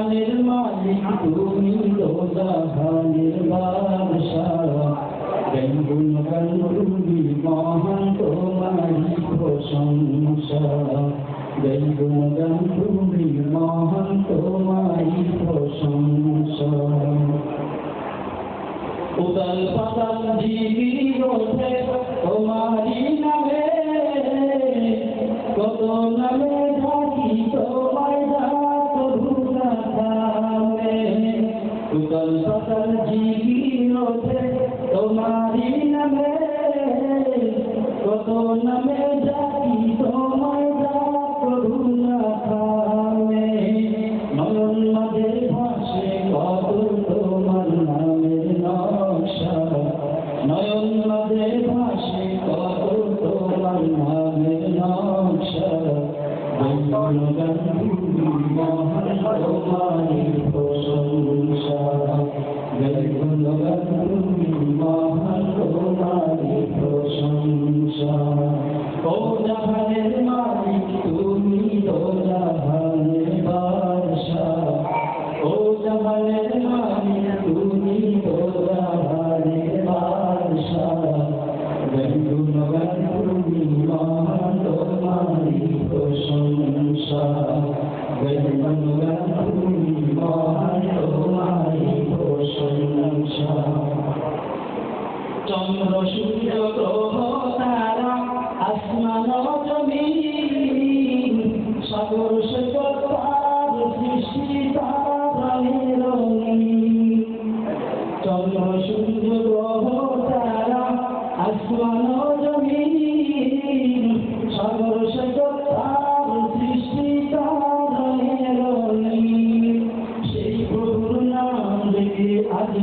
জাহানের মালিক তুমি ও জাহানের গঙ্গুনি মহান তোমারি নামে জিগি ওঠে তোমারি নামে কত নামে ডাকি তোমায় ডাক ভুলামে নয়ন মাঝে ভাসে কত তোমার নামের নকশা নয়ন মাঝে ভাসে কত তোমার নামের নকশা মহান তোমারি চন্দ্র সূর্য গ্রহ তারা আসমান জমিন সাগর সৈকত তার সৃষ্টি তার চন্দ্র সূর্য গ্রহ তারা আসমান জমিন সাগর সৈকত তার সৃষ্টি তার সেই প্রভুর নাম লেগে আজ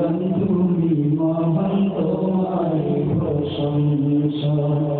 গন্ধুন গন্ধুনি মহান তোমারি প্রশংসা গন্ধুন গন্ধুনি